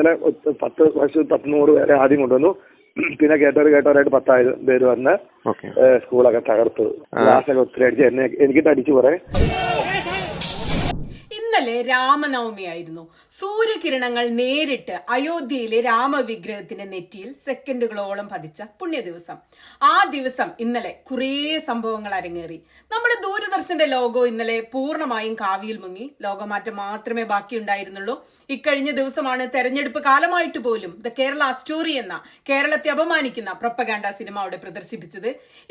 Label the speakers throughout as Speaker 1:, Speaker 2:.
Speaker 1: ഇന്നലെ പത്ത് വർഷം പത്ത് നൂറ് പേരെ ആദ്യം കൊണ്ടുവന്നു. പിന്നെ കേട്ടവർ കേട്ടവരായിട്ട് പത്തായിരം പേര് വന്ന് സ്കൂളൊക്കെ തകർത്തു. ക്ലാസ്സൊക്കെ ഒത്തിരി അടിച്ച് എന്നെ എനിക്കിട്ട് അടിച്ചു കുറെ.
Speaker 2: ഇന്നലെ രാമനവമി ആയിരുന്നു. സൂര്യകിരണങ്ങൾ നേരിട്ട് അയോധ്യയിലെ രാമവിഗ്രഹത്തിന്റെ നെറ്റിയിൽ സെക്കൻഡുകളോളം പതിച്ച പുണ്യ ദിവസം ആ ദിവസം ഇന്നലെ കുറേ സംഭവങ്ങൾ അരങ്ങേറി. നമ്മുടെ ദൂരദർശന്റെ ലോഗോ ഇന്നലെ പൂർണമായും കാവിയിൽ മുങ്ങി. ലോകമാറ്റം മാത്രമേ ബാക്കിയുണ്ടായിരുന്നുള്ളൂ. ഇക്കഴിഞ്ഞ ദിവസമാണ് തെരഞ്ഞെടുപ്പ് കാലമായിട്ട് പോലും ദ കേരള സ്റ്റോറി എന്ന കേരളത്തെ അപമാനിക്കുന്ന പ്രപ്പകാണ്ട സിനിമ അവിടെ പ്രദർശിപ്പിച്ചത്.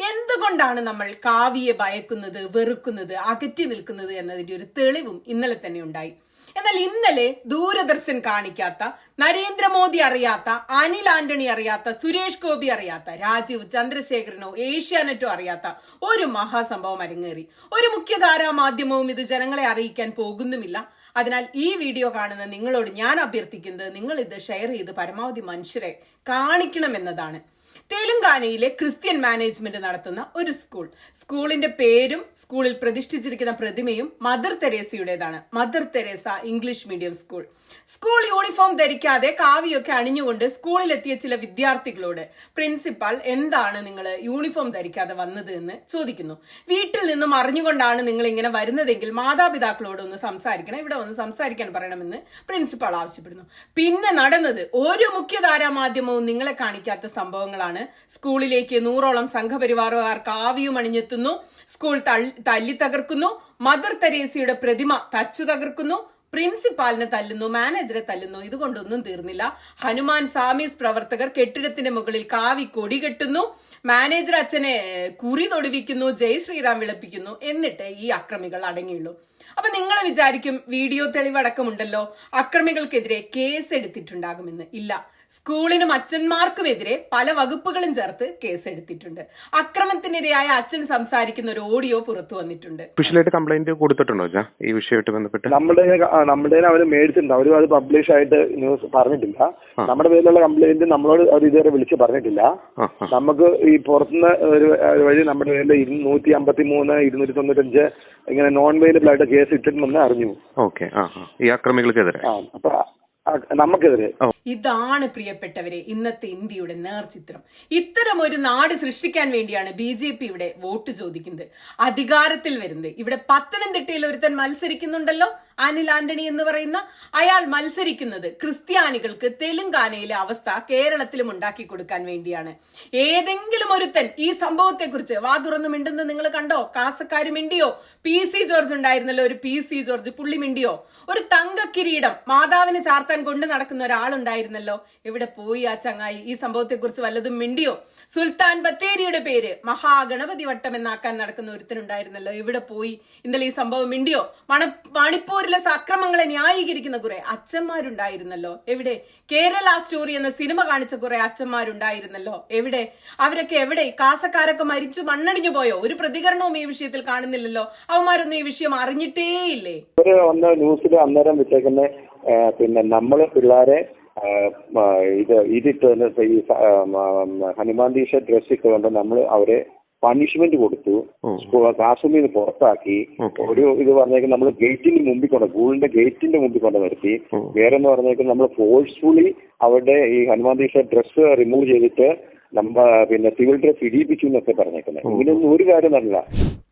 Speaker 2: എന്തുകൊണ്ടാണ് നമ്മൾ കാവിയെ ഭയക്കുന്നത് വെറുക്കുന്നത് അകറ്റി നിൽക്കുന്നത് എന്നതിന്റെ ഒരു തെളിവും ഇന്നലെ തന്നെ ഉണ്ടായി. എന്നാൽ ഇന്നലെ ദൂരദർശൻ കാണിക്കാത്ത നരേന്ദ്രമോദി അറിയാത്ത അനിൽ ആന്റണി അറിയാത്ത സുരേഷ് ഗോപി അറിയാത്ത രാജീവ് ചന്ദ്രശേഖരനോ ഏഷ്യാനെറ്റോ അറിയാത്ത ഒരു മഹാസംഭവം അരങ്ങേറി. ഒരു മുഖ്യധാരാ മാധ്യമവും ഇത് ജനങ്ങളെ അറിയിക്കാൻ പോകുന്നുമില്ല. അതിനാൽ ഈ വീഡിയോ കാണുന്ന നിങ്ങളോട് ഞാൻ അഭ്യർത്ഥിക്കുന്നത് നിങ്ങൾ ഇത് ഷെയർ ചെയ്ത് പരമാവധി മനുഷ്യരെ കാണിക്കണമെന്നതാണ്. തെലുങ്കാനയിലെ ക്രിസ്ത്യൻ മാനേജ്മെന്റ് നടത്തുന്ന ഒരു സ്കൂൾ. സ്കൂളിന്റെ പേരും സ്കൂളിൽ പ്രതിഷ്ഠിച്ചിരിക്കുന്ന പ്രതിമയും mother തെരേസയുടേതാണ്. Mother Teresa English medium school. School uniform ധരിക്കാതെ കാവിയൊക്കെ അണിഞ്ഞുകൊണ്ട് സ്കൂളിലെത്തിയ ചില വിദ്യാർത്ഥികളോട് പ്രിൻസിപ്പാൾ എന്താണ് നിങ്ങൾ യൂണിഫോം ധരിക്കാതെ വന്നത് എന്ന് ചോദിക്കുന്നു. വീട്ടിൽ നിന്നും അറിഞ്ഞുകൊണ്ടാണ് നിങ്ങൾ ഇങ്ങനെ വരുന്നതെങ്കിൽ മാതാപിതാക്കളോട് ഒന്ന് സംസാരിക്കണം ഇവിടെ ഒന്ന് സംസാരിക്കാൻ പറയണമെന്ന് പ്രിൻസിപ്പാൾ ആവശ്യപ്പെടുന്നു. പിന്നെ നടന്നത് ഒരു മുഖ്യധാരാ മാധ്യമവും നിങ്ങളെ കാണിക്കാത്ത സംഭവങ്ങളാണ്. സ്കൂളിലേക്ക് നൂറോളം സംഘപരിവാറുകാർ കാവിയും അണിഞ്ഞെത്തുന്നു. സ്കൂൾ തല്ലി തകർക്കുന്നു. മദർ തെരേസയുടെ പ്രതിമ തച്ചു തകർക്കുന്നു. പ്രിൻസിപ്പാലിനെ തല്ലുന്നു. മാനേജറെ തല്ലുന്നു. ഇതുകൊണ്ടൊന്നും തീർന്നില്ല. ഹനുമാൻ സാമീസ് പ്രവർത്തകർ കെട്ടിടത്തിന്റെ മുകളിൽ കാവി കൊടി കെട്ടുന്നു. മാനേജർ അച്ഛനെ കുറി തൊടുവിക്കുന്നു. ജയ് ശ്രീറാം വിളപ്പിക്കുന്നു. എന്നിട്ട് ഈ അക്രമികൾ അടങ്ങിയുള്ളൂ. അപ്പൊ നിങ്ങൾ വിചാരിക്കും വീഡിയോ തെളിവടക്കമുണ്ടല്ലോ. അക്രമികൾക്കെതിരെ കേസ് എടുത്തിട്ടുണ്ടാകുമെന്ന് ഇല്ല. സ്കൂളിനും അച്ഛന്മാർക്കുമെതിരെ പല വകുപ്പുകളും ചേർത്ത് കേസെടുത്തിട്ടുണ്ട്. അക്രമത്തിനിരയായ അച്ഛൻ സംസാരിക്കുന്ന ഒരു ഓഡിയോ പുറത്തു വന്നിട്ടുണ്ട്.
Speaker 3: ഒഫീഷ്യലായിട്ട് കംപ്ലൈന്റ് കൊടുത്തിട്ടുണ്ടോ ഈ വിഷയമായിട്ട് ബന്ധപ്പെട്ട്?
Speaker 1: നമ്മുടെ നമ്മുടെ അവർ മേടിച്ചിട്ടുണ്ട്. അവരും അത് പബ്ലിഷ് ആയിട്ട് ന്യൂസ് പറഞ്ഞിട്ടില്ല. നമ്മുടെ പേരിലുള്ള കംപ്ലൈന്റ് നമ്മളോട് അവർ ഇതുവരെ വിളിച്ച് പറഞ്ഞിട്ടില്ല.
Speaker 3: ആ ആ.
Speaker 1: നമുക്ക് ഈ പുറത്തുനിന്ന് ഒരു ഒരു വഴി നമ്മുടെ പേരിൽ ഇരുന്നൂറ്റി അമ്പത്തി മൂന്ന് ഇരുന്നൂറ്റി തൊണ്ണൂറ്റഞ്ച് ഇങ്ങനെ നോൺ അവൈലബിൾ ആയിട്ട് കേസ് ഇട്ടിട്ടുണ്ടെന്ന് അറിഞ്ഞു.
Speaker 3: ഓക്കെ ആ ആ. ഈ അക്രമികൾക്കെതിരെ.
Speaker 1: ആ അപ്പൊ നമുക്കെതിരെ.
Speaker 2: ഇതാണ് പ്രിയപ്പെട്ടവരെ ഇന്നത്തെ ഇന്ത്യയുടെ നേർചിത്രം. ഇത്തരം ഒരു നാട് സൃഷ്ടിക്കാൻ വേണ്ടിയാണ് ബി ജെ പി ഇവിടെ വോട്ട് ചോദിക്കുന്നത്. അധികാരത്തിൽ വരുന്നത്. ഇവിടെ പത്തനംതിട്ടയിൽ ഒരുത്തൻ മത്സരിക്കുന്നുണ്ടല്ലോ. അനിൽ ആന്റണി എന്ന് പറയുന്ന അയാൾ മത്സരിക്കുന്നത് ക്രിസ്ത്യാനികൾക്ക് തെലുങ്കാനയിലെ അവസ്ഥ കേരളത്തിലും ഉണ്ടാക്കി കൊടുക്കാൻ വേണ്ടിയാണ്. ഏതെങ്കിലും ഒരുത്തൻ ഈ സംഭവത്തെക്കുറിച്ച് വാ തുറന്നു മിണ്ടുന്നത് നിങ്ങൾ കണ്ടോ? കാസക്കാര് മിണ്ടിയോ? പി സി ജോർജ് ഉണ്ടായിരുന്നല്ലോ ഒരു പി സി ജോർജ് പുള്ളി മിണ്ടിയോ? ഒരു തങ്ക കിരീടം മാതാവിനെ ചാർത്താൻ കൊണ്ട് നടക്കുന്ന ഒരാളുണ്ടായിരുന്നല്ലോ. എവിടെ പോയി ആ ചങ്ങായി? ഈ സംഭവത്തെക്കുറിച്ച് വല്ലതും മിണ്ടിയോ? സുൽത്താൻ ബത്തേരിയുടെ പേര്. മഹാഗണപതി വട്ടം എന്നാക്കാൻ നടക്കുന്ന ഒരുത്തനുണ്ടായിരുന്നല്ലോ. എവിടെ പോയി? ഇന്നലെ ഈ സംഭവം മിണ്ടിയോ? മണ മണിപ്പൂരിലെ അക്രമങ്ങളെ ന്യായീകരിക്കുന്ന കുറെ അച്ഛന്മാരുണ്ടായിരുന്നല്ലോ. എവിടെ? കേരള സ്റ്റോറി എന്ന സിനിമ കാണിച്ച കുറെ അച്ഛന്മാരുണ്ടായിരുന്നല്ലോ. എവിടെ? അവരൊക്കെ എവിടെ? കാസക്കാരൊക്കെ മരിച്ചു മണ്ണടിഞ്ഞു പോയോ? ഒരു പ്രതികരണവും ഈ വിഷയത്തിൽ കാണുന്നില്ലല്ലോ. അവന്മാരൊന്നും ഈ വിഷയം
Speaker 1: അറിഞ്ഞിട്ടേ ഇല്ലേ ന്യൂസിൽ അന്നേരം വിട്ടേക്കുന്ന പിന്നെ നമ്മൾ പിള്ളേരെ ഇത് ഇതിട്ട് ഈ ഹനുമാൻ ടീഷ ഡ്രസ് ഇട്ട് കൊണ്ട് നമ്മൾ അവരെ പണിഷ്മെന്റ് കൊടുത്തു. ക്ലാസ് റൂമിൽ നിന്ന് പുറത്താക്കി. ഒരു ഇത് പറഞ്ഞേക്കും നമ്മൾ ഗേറ്റിന് മുമ്പിൽ കൊണ്ട് സ്കൂളിന്റെ ഗേറ്റിന്റെ മുമ്പിൽ കൊണ്ട് നിർത്തി. വേറെ എന്ന് പറഞ്ഞേക്കും നമ്മൾ ഫോഴ്സ്ഫുള്ളി അവരുടെ ഈ ഹനുമാൻ ദീക്ഷ ഡ്രസ് റിമൂവ് ചെയ്തിട്ട് നമ്മ പിന്നെ സിവിൽ ഡ്രസ് ഇടിയിപ്പിച്ചു എന്നൊക്കെ പറഞ്ഞേക്കുന്നത് ഇങ്ങനെയൊന്നും ഒരു കാര്യം നടന്നില്ല.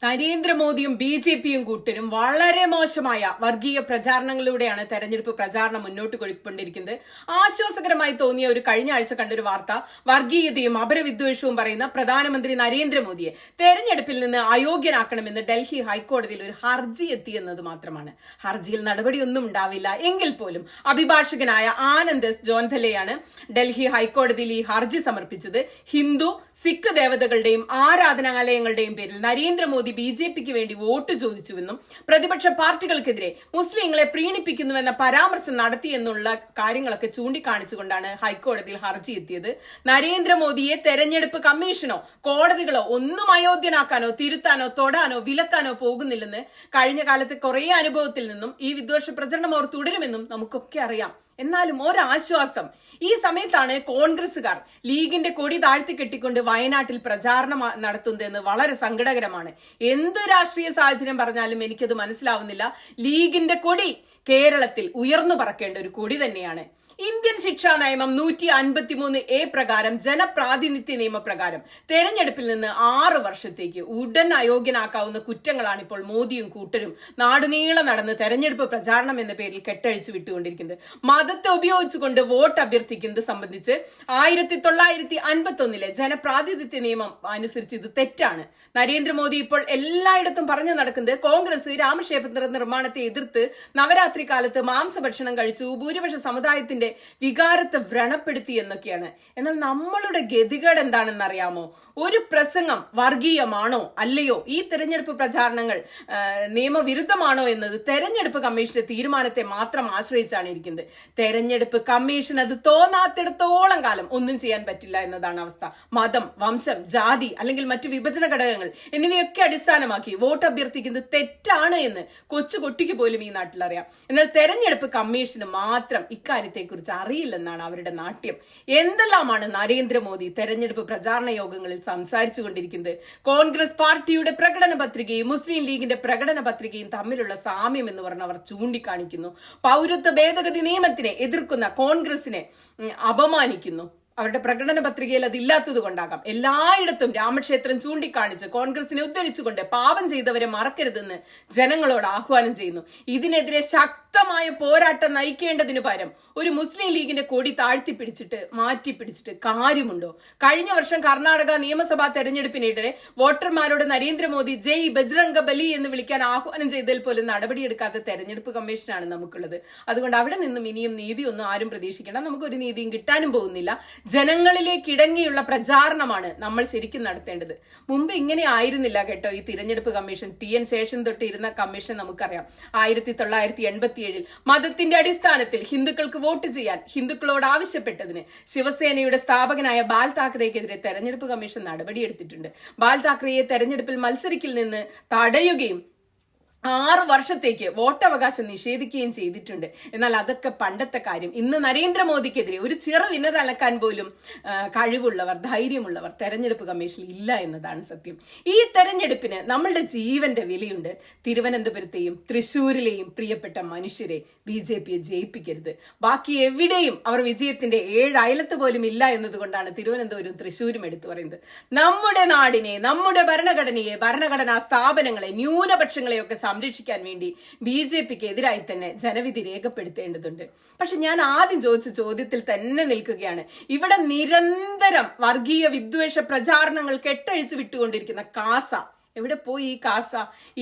Speaker 2: നരേന്ദ്രമോദിയും ബി ജെ പിയും കൂട്ടരും വളരെ മോശമായ വർഗീയ പ്രചാരണങ്ങളിലൂടെയാണ് തെരഞ്ഞെടുപ്പ് പ്രചാരണം മുന്നോട്ട് കൊടുക്കൊണ്ടിരിക്കുന്നത് ആശ്വാസകരമായി തോന്നിയ ഒരു കഴിഞ്ഞ ആഴ്ച കണ്ടൊരു വാർത്ത വർഗീയതയും അപരവിദ്വേഷവും പറയുന്ന പ്രധാനമന്ത്രി നരേന്ദ്രമോദിയെ തെരഞ്ഞെടുപ്പിൽ നിന്ന് അയോഗ്യനാക്കണമെന്ന് ഡൽഹി ഹൈക്കോടതിയിൽ ഒരു ഹർജി എത്തിയെന്നത് മാത്രമാണ്. ഹർജിയിൽ നടപടിയൊന്നും ഉണ്ടാവില്ല. എങ്കിൽ പോലും അഭിഭാഷകനായ ആനന്ദ് എസ് ജോൻധലെയാണ് ഡൽഹി ഹൈക്കോടതിയിൽ ഈ ഹർജി സമർപ്പിച്ചത്. ഹിന്ദു സിഖ് ദേവതകളുടെയും ആരാധനാലയങ്ങളുടെയും പേരിൽ നരേന്ദ്രമോദി ബി ജെ പിക്ക് വേണ്ടി വോട്ട് ചോദിച്ചുവെന്നും പ്രതിപക്ഷ പാർട്ടികൾക്കെതിരെ മുസ്ലിങ്ങളെ പ്രീണിപ്പിക്കുന്നുവെന്ന പരാമർശം നടത്തിയെന്നുള്ള കാര്യങ്ങളൊക്കെ ചൂണ്ടിക്കാണിച്ചുകൊണ്ടാണ് ഹൈക്കോടതിയിൽ ഹർജി എത്തിയത്. നരേന്ദ്രമോദിയെ തെരഞ്ഞെടുപ്പ് കമ്മീഷനോ കോടതികളോ ഒന്നും അയോഗ്യനാക്കാനോ തിരുത്താനോ തൊടാനോ വിലക്കാനോ പോകുന്നില്ലെന്ന് കഴിഞ്ഞ കാലത്തെ കുറേ അനുഭവത്തിൽ നിന്നും ഈ വിദ്വേഷ പ്രചരണം അവർ തുടരുമെന്നും നമുക്കൊക്കെ അറിയാം. എന്നാലും ഒരാശ്വാസം. ഈ സമയത്താണ് കോൺഗ്രസുകാർ ലീഗിന്റെ കൊടി താഴ്ത്തി കെട്ടിക്കൊണ്ട് വയനാട്ടിൽ പ്രചാരണം നടത്തുന്നതെന്ന് വളരെ സങ്കടകരമാണ്. എന്ത് രാഷ്ട്രീയ സാഹചര്യം പറഞ്ഞാലും എനിക്കത് മനസ്സിലാവുന്നില്ല. ലീഗിന്റെ കൊടി കേരളത്തിൽ ഉയർന്നു പറക്കേണ്ട ഒരു കൊടി തന്നെയാണ്. ഇന്ത്യൻ ശിക്ഷാ നിയമം നൂറ്റി അൻപത്തി മൂന്ന് എ പ്രകാരം ജനപ്രാതിനിധ്യ നിയമപ്രകാരം തെരഞ്ഞെടുപ്പിൽ നിന്ന് ആറ് വർഷത്തേക്ക് ഉടൻ അയോഗ്യനാക്കാവുന്ന കുറ്റങ്ങളാണ് ഇപ്പോൾ മോദിയും കൂട്ടരും നാടുനീളം നടന്ന് തെരഞ്ഞെടുപ്പ് പ്രചാരണം എന്ന പേരിൽ കെട്ടഴിച്ചു വിട്ടുകൊണ്ടിരിക്കുന്നത്. മതത്തെ ഉപയോഗിച്ചുകൊണ്ട് വോട്ട് അഭ്യർത്ഥിക്കുന്നത് സംബന്ധിച്ച് ആയിരത്തി തൊള്ളായിരത്തി അൻപത്തി ഒന്നിലെ ജനപ്രാതിനിധ്യ നിയമം അനുസരിച്ച് ഇത് തെറ്റാണ്. നരേന്ദ്രമോദി ഇപ്പോൾ എല്ലായിടത്തും പറഞ്ഞു നടക്കുന്നത് കോൺഗ്രസ് രാമക്ഷേത്ര നിർമ്മാണത്തെ എതിർത്ത് നവരാത്രി കാലത്ത് മാംസഭക്ഷണം കഴിച്ചു ഭൂരിപക്ഷ സമുദായത്തിന്റെ വികാരത്തെ വ്രണപ്പെടുത്തി എന്നൊക്കെയാണ്. എന്നാൽ നമ്മളുടെ ഗതികേട് എന്താണെന്ന് അറിയാമോ ഒരു പ്രസംഗം വർഗീയമാണോ അല്ലയോ? ഈ തെരഞ്ഞെടുപ്പ് പ്രചാരണങ്ങൾ നിയമവിരുദ്ധമാണോ എന്നത് തെരഞ്ഞെടുപ്പ് കമ്മീഷന്റെ തീരുമാനത്തെ മാത്രം ആശ്രയിച്ചാണ് ഇരിക്കുന്നത്. തെരഞ്ഞെടുപ്പ് കമ്മീഷൻ അത് തോന്നാത്തിടത്തോളം കാലം ഒന്നും ചെയ്യാൻ പറ്റില്ല എന്നതാണ് അവസ്ഥ. മതം വംശം ജാതി അല്ലെങ്കിൽ മറ്റു വിഭജന ഘടകങ്ങൾ എന്നിവയൊക്കെ അടിസ്ഥാനമാക്കി വോട്ട് അഭ്യർത്ഥിക്കുന്നത് തെറ്റാണ് എന്ന് കൊച്ചു കുട്ടിക്ക് പോലും ഈ നാട്ടിൽ അറിയാം എന്നാൽ തെരഞ്ഞെടുപ്പ് കമ്മീഷന് മാത്രം ഇക്കാര്യത്തെക്കുറിച്ച് അറിയില്ലെന്നാണ് അവരുടെ നാട്യം. എന്തെല്ലാമാണ് നരേന്ദ്രമോദി തെരഞ്ഞെടുപ്പ് പ്രചാരണ യോഗങ്ങളിൽ സംസാരിച്ചു കൊണ്ടിരിക്കുന്നത് കോൺഗ്രസ് പാർട്ടിയുടെ പ്രകടന പത്രികയും മുസ്ലിം ലീഗിന്റെ പ്രകടന പത്രികയും തമ്മിലുള്ള സാമ്യം എന്ന് പറഞ്ഞ് അവർ ചൂണ്ടിക്കാണിക്കുന്നു. പൗരത്വ ഭേദഗതി നിയമത്തിനെ എതിർക്കുന്ന കോൺഗ്രസിനെ അപമാനിക്കുന്നു. അവരുടെ പ്രകടന പത്രികയിൽ അത് ഇല്ലാത്തത് കൊണ്ടാകാം. എല്ലായിടത്തും രാമക്ഷേത്രം ചൂണ്ടിക്കാണിച്ച് കോൺഗ്രസിനെ ഉദ്ധരിച്ചുകൊണ്ട് പാപം ചെയ്തവരെ മറക്കരുതെന്ന് ജനങ്ങളോട് ആഹ്വാനം ചെയ്യുന്നു. ഇതിനെതിരെ ശക്തമായ പോരാട്ടം നയിക്കേണ്ടതിനു പകരം ഒരു മുസ്ലിം ലീഗിന്റെ കൊടി താഴ്ത്തി പിടിച്ചിട്ട് മാറ്റി പിടിച്ചിട്ട് കാര്യമുണ്ടോ? കഴിഞ്ഞ വർഷം കർണാടക നിയമസഭാ തെരഞ്ഞെടുപ്പിനിടെ വോട്ടർമാരോട് നരേന്ദ്രമോദി ജയ് ബജ്രംഗ ബലി എന്ന് വിളിക്കാൻ ആഹ്വാനം ചെയ്തതിൽ പോലും നടപടിയെടുക്കാത്ത തെരഞ്ഞെടുപ്പ് കമ്മീഷനാണ് നമുക്കുള്ളത്. അതുകൊണ്ട് അവിടെ നിന്നും ഇനിയും നീതിയൊന്നും ആരും പ്രതീക്ഷിക്കണം നമുക്കൊരു നീതിയും കിട്ടാനും പോകുന്നില്ല. ജനങ്ങളിലേക്ക് ഇടങ്ങിയുള്ള പ്രചാരണമാണ് നമ്മൾ ശരിക്കും നടത്തേണ്ടത്. മുമ്പ് ഇങ്ങനെ ആയിരുന്നില്ല കേട്ടോ ഈ തിരഞ്ഞെടുപ്പ് കമ്മീഷൻ. ടി. എൻ. ശേഷൻ തൊട്ട് ഇരുന്ന കമ്മീഷൻ നമുക്കറിയാം. ആയിരത്തി തൊള്ളായിരത്തി എൺപത്തിയേഴിൽ മതത്തിന്റെ അടിസ്ഥാനത്തിൽ ഹിന്ദുക്കൾക്ക് വോട്ട് ചെയ്യാൻ ഹിന്ദുക്കളോട് ആവശ്യപ്പെട്ടതിന് ശിവസേനയുടെ സ്ഥാപകനായ ബാൽ താക്കറെക്കെതിരെ തെരഞ്ഞെടുപ്പ് കമ്മീഷൻ നടപടിയെടുത്തിട്ടുണ്ട്. ബാൽ താക്കറെയെ തെരഞ്ഞെടുപ്പിൽ മത്സരിക്കിൽ നിന്ന് തടയുകയും ആറ് വർഷത്തേക്ക് വോട്ടവകാശം നിഷേധിക്കുകയും ചെയ്തിട്ടുണ്ട്. എന്നാൽ അതൊക്കെ പണ്ടത്തെ കാര്യം. ഇന്ന് നരേന്ദ്രമോദിക്കെതിരെ ഒരു ചിറ അലക്കാൻ പോലും കഴിവുള്ളവർ ധൈര്യമുള്ളവർ തെരഞ്ഞെടുപ്പ് കമ്മീഷനിൽ ഇല്ല എന്നതാണ് സത്യം. ഈ തെരഞ്ഞെടുപ്പിന് നമ്മളുടെ ജീവന്റെ വിലയുണ്ട്. തിരുവനന്തപുരത്തെയും തൃശൂരിലെയും പ്രിയപ്പെട്ട മനുഷ്യരെ ബി ജെ പിയെ ജയിപ്പിക്കരുത്. ബാക്കി എവിടെയും അവർ വിജയത്തിന്റെ ഏഴ് അയലത്ത് പോലും ഇല്ല എന്നതുകൊണ്ടാണ് തിരുവനന്തപുരം തൃശൂരും എടുത്തു പറയുന്നത്. നമ്മുടെ നാടിനെ നമ്മുടെ ഭരണഘടനയെ ഭരണഘടനാ സ്ഥാപനങ്ങളെ ന്യൂനപക്ഷങ്ങളെയൊക്കെ സംരക്ഷിക്കാൻ വേണ്ടി ബി ജെ പിക്ക് എതിരായി തന്നെ ജനവിധി രേഖപ്പെടുത്തേണ്ടതുണ്ട്. പക്ഷെ ഞാൻ ആദ്യം ചോദിച്ച ചോദ്യത്തിൽ തന്നെ നിൽക്കുകയാണ്. ഇവിടെ നിരന്തരം വർഗീയ വിദ്വേഷ പ്രചാരണങ്ങൾ കെട്ടഴിച്ചു വിട്ടുകൊണ്ടിരിക്കുന്ന കാസ എവിടെ പോയി ഈ കാസ?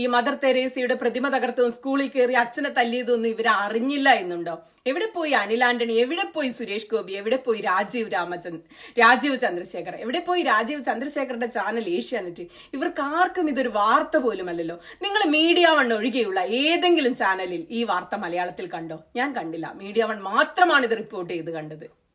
Speaker 2: ഈ മദർ തെരേസയുടെ പ്രതിമ തകർത്തതും സ്കൂളിൽ കയറി അച്ഛനെ തല്ലിയതൊന്നും ഇവർ അറിഞ്ഞില്ല എന്നുണ്ടോ? എവിടെ പോയി അനിൽ ആന്റണി? എവിടെ പോയി സുരേഷ് ഗോപി? എവിടെ പോയി രാജീവ് രാമചന്ദ്രൻ രാജീവ് ചന്ദ്രശേഖർ എവിടെ പോയി രാജീവ് ചന്ദ്രശേഖറിന്റെ ചാനൽ ഏഷ്യാനെറ്റ്? ഇവർക്ക് ആർക്കും ഇതൊരു വാർത്ത പോലുമല്ലല്ലോ നിങ്ങൾ മീഡിയ വൺ ഒഴികെയുള്ള ഏതെങ്കിലും ചാനലിൽ ഈ വാർത്ത മലയാളത്തിൽ കണ്ടോ? ഞാൻ കണ്ടില്ല. മീഡിയ വൺ മാത്രമാണ് ഇത് റിപ്പോർട്ട് ചെയ്ത് കണ്ടത്.